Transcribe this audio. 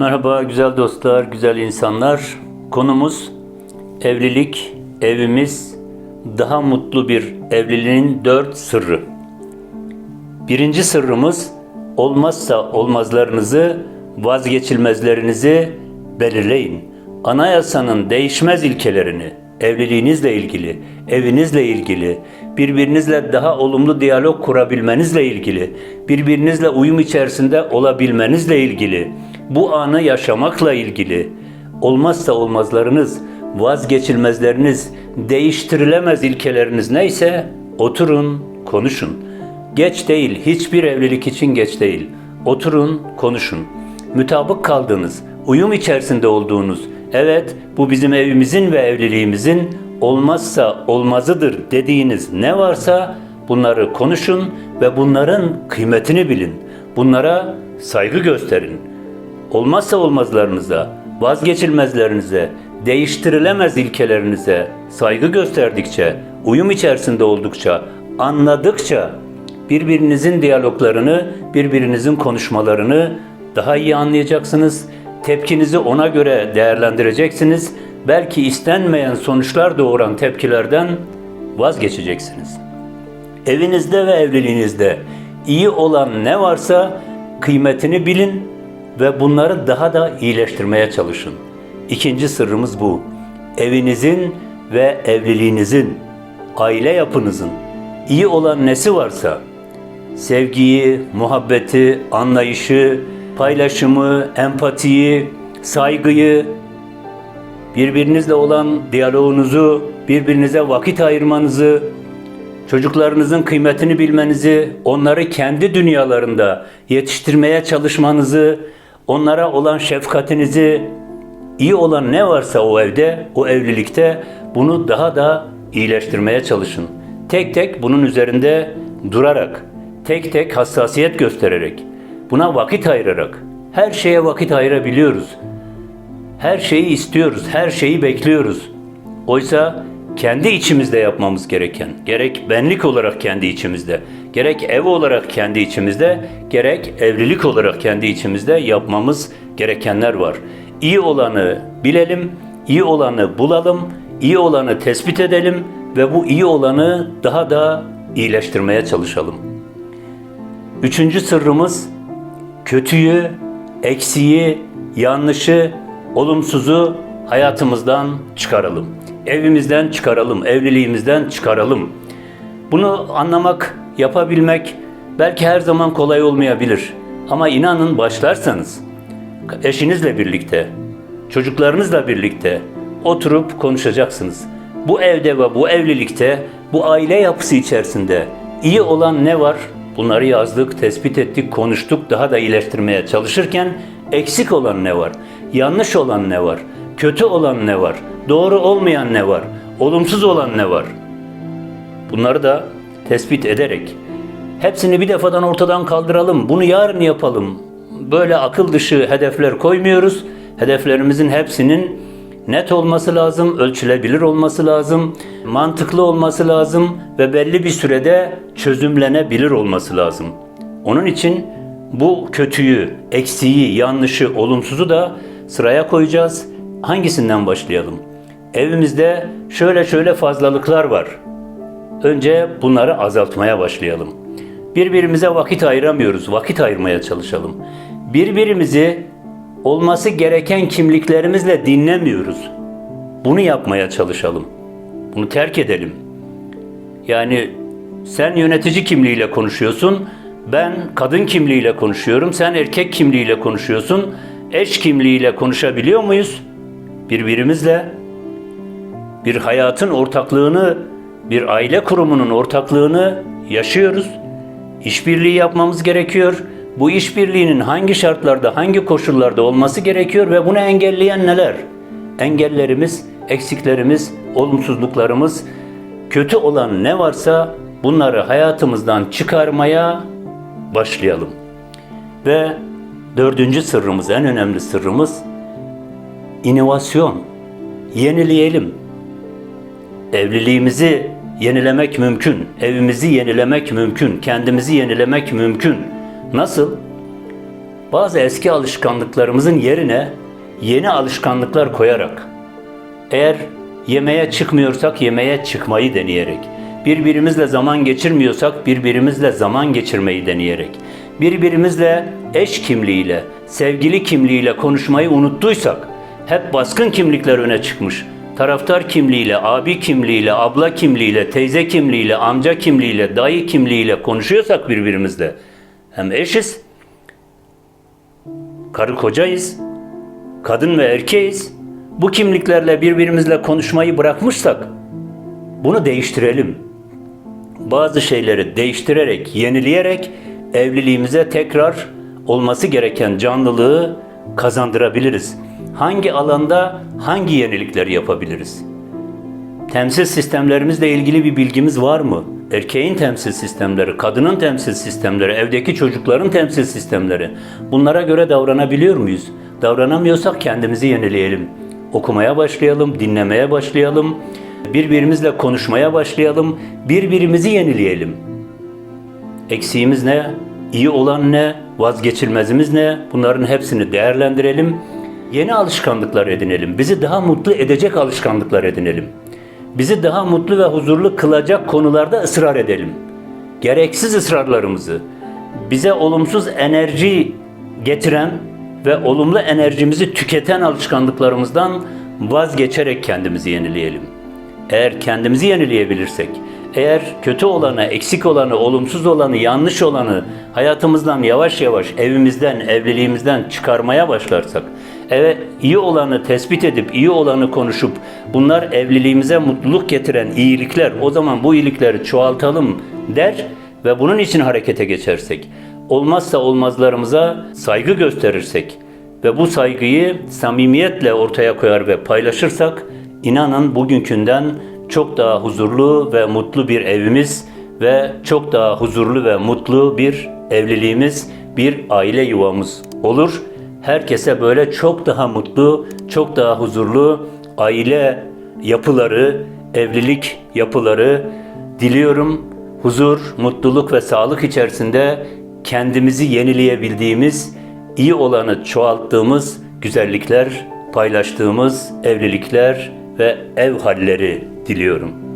Merhaba güzel dostlar, güzel insanlar. Konumuz evlilik, evimiz, daha mutlu bir evliliğin dört sırrı. Birinci sırrımız olmazsa olmazlarınızı, vazgeçilmezlerinizi belirleyin. Anayasanın değişmez ilkelerini, evliliğinizle ilgili, evinizle ilgili, birbirinizle daha olumlu diyalog kurabilmenizle ilgili, birbirinizle uyum içerisinde olabilmenizle ilgili, bu anı yaşamakla ilgili, olmazsa olmazlarınız, vazgeçilmezleriniz, değiştirilemez ilkeleriniz neyse oturun, konuşun. Geç değil, hiçbir evlilik için geç değil. Oturun, konuşun. Mütabık kaldığınız, uyum içerisinde olduğunuz, evet bu bizim evimizin ve evliliğimizin olmazsa olmazıdır dediğiniz ne varsa bunları konuşun ve bunların kıymetini bilin. Bunlara saygı gösterin. Olmazsa olmazlarınıza, vazgeçilmezlerinize, değiştirilemez ilkelerinize saygı gösterdikçe, uyum içerisinde oldukça, anladıkça birbirinizin diyaloglarını, birbirinizin konuşmalarını daha iyi anlayacaksınız. Tepkinizi ona göre değerlendireceksiniz. Belki istenmeyen sonuçlar doğuran tepkilerden vazgeçeceksiniz. Evinizde ve evliliğinizde iyi olan ne varsa kıymetini bilin ve bunları daha da iyileştirmeye çalışın. İkinci sırrımız bu. Evinizin ve evliliğinizin, aile yapınızın iyi olan nesi varsa sevgiyi, muhabbeti, anlayışı, paylaşımı, empatiyi, saygıyı, birbirinizle olan diyaloğunuzu, birbirinize vakit ayırmanızı, çocuklarınızın kıymetini bilmenizi, onları kendi dünyalarında yetiştirmeye çalışmanızı, onlara olan şefkatinizi, iyi olan ne varsa o evde, o evlilikte bunu daha da iyileştirmeye çalışın. Tek tek bunun üzerinde durarak, tek tek hassasiyet göstererek, buna vakit ayırarak, her şeye vakit ayırabiliyoruz. Her şeyi istiyoruz, her şeyi bekliyoruz. Oysa kendi içimizde yapmamız gereken, gerek benlik olarak kendi içimizde, gerek ev olarak kendi içimizde, gerek evlilik olarak kendi içimizde yapmamız gerekenler var. İyi olanı bilelim, iyi olanı bulalım, iyi olanı tespit edelim ve bu iyi olanı daha da iyileştirmeye çalışalım. Üçüncü sırrımız kötüyü, eksiği, yanlışı, olumsuzu hayatımızdan çıkaralım. Evimizden çıkaralım, evliliğimizden çıkaralım. Bunu anlamak, yapabilmek belki her zaman kolay olmayabilir. Ama inanın başlarsanız eşinizle birlikte, çocuklarınızla birlikte oturup konuşacaksınız. Bu evde ve bu evlilikte, bu aile yapısı içerisinde iyi olan ne var? Bunları yazdık, tespit ettik, konuştuk, daha da iyileştirmeye çalışırken eksik olan ne var? Yanlış olan ne var? Kötü olan ne var? Doğru olmayan ne var? Olumsuz olan ne var? Bunları da tespit ederek hepsini bir defadan ortadan kaldıralım. Bunu yarın yapalım. Böyle akıl dışı hedefler koymuyoruz. Hedeflerimizin hepsinin net olması lazım, ölçülebilir olması lazım, mantıklı olması lazım ve belli bir sürede çözümlenebilir olması lazım. Onun için bu kötüyü, eksiği, yanlışı, olumsuzu da sıraya koyacağız. Hangisinden başlayalım? Evimizde şöyle şöyle fazlalıklar var. Önce bunları azaltmaya başlayalım. Birbirimize vakit ayıramıyoruz. Vakit ayırmaya çalışalım. Birbirimizi olması gereken kimliklerimizle dinlemiyoruz. Bunu yapmaya çalışalım. Bunu terk edelim. Yani sen yönetici kimliğiyle konuşuyorsun, ben kadın kimliğiyle konuşuyorum, sen erkek kimliğiyle konuşuyorsun. Eş kimliğiyle konuşabiliyor muyuz? Birbirimizle bir hayatın ortaklığını, bir aile kurumunun ortaklığını yaşıyoruz. İşbirliği yapmamız gerekiyor. Bu işbirliğinin hangi şartlarda, hangi koşullarda olması gerekiyor ve bunu engelleyen neler? Engellerimiz, eksiklerimiz, olumsuzluklarımız, kötü olan ne varsa bunları hayatımızdan çıkarmaya başlayalım. Ve dördüncü sırrımız, en önemli sırrımız inovasyon. Yenileyelim. Evliliğimizi yenilemek mümkün. Evimizi yenilemek mümkün. Kendimizi yenilemek mümkün. Nasıl? bazı eski alışkanlıklarımızın yerine yeni alışkanlıklar koyarak eğer yemeğe çıkmıyorsak yemeğe çıkmayı deneyerek, birbirimizle zaman geçirmiyorsak birbirimizle zaman geçirmeyi deneyerek, birbirimizle eş kimliğiyle, sevgili kimliğiyle konuşmayı unuttuysak, hep baskın kimlikler öne çıkmış. Taraftar kimliğiyle, abi kimliğiyle, abla kimliğiyle, teyze kimliğiyle, amca kimliğiyle, dayı kimliğiyle konuşuyorsak birbirimizle, hem eşiz, karı kocayız, kadın ve erkeğiz. Bu kimliklerle birbirimizle konuşmayı bırakmışsak bunu değiştirelim. Bazı şeyleri değiştirerek, yenileyerek evliliğimize tekrar olması gereken canlılığı kazandırabiliriz. Hangi alanda hangi yenilikleri yapabiliriz? Temsil sistemlerimizle ilgili bir bilgimiz var mı? Erkeğin temsil sistemleri, kadının temsil sistemleri, evdeki çocukların temsil sistemleri. Bunlara göre davranabiliyor muyuz? Davranamıyorsak kendimizi yenileyelim. Okumaya başlayalım, dinlemeye başlayalım, birbirimizle konuşmaya başlayalım, birbirimizi yenileyelim. Eksiğimiz ne? İyi olan ne? Vazgeçilmezimiz ne? Bunların hepsini değerlendirelim. Yeni alışkanlıklar edinelim. Bizi daha mutlu edecek alışkanlıklar edinelim. Bizi daha mutlu ve huzurlu kılacak konularda ısrar edelim. Gereksiz ısrarlarımızı, bize olumsuz enerji getiren ve olumlu enerjimizi tüketen alışkanlıklarımızdan vazgeçerek kendimizi yenileyelim. Eğer kendimizi yenileyebilirsek, eğer kötü olanı, eksik olanı, olumsuz olanı, yanlış olanı hayatımızdan yavaş yavaş evimizden, evliliğimizden çıkarmaya başlarsak, evet iyi olanı tespit edip iyi olanı konuşup bunlar evliliğimize mutluluk getiren iyilikler, o zaman bu iyilikleri çoğaltalım der ve bunun için harekete geçersek, olmazsa olmazlarımıza saygı gösterirsek ve bu saygıyı samimiyetle ortaya koyar ve paylaşırsak inanın bugünkünden çok daha huzurlu ve mutlu bir evimiz ve çok daha huzurlu ve mutlu bir evliliğimiz, bir aile yuvamız olur. Herkese böyle çok daha mutlu, çok daha huzurlu aile yapıları, evlilik yapıları diliyorum. Huzur, mutluluk ve sağlık içerisinde kendimizi yenileyebildiğimiz, iyi olanı çoğalttığımız güzellikler, paylaştığımız evlilikler ve ev halleri diliyorum.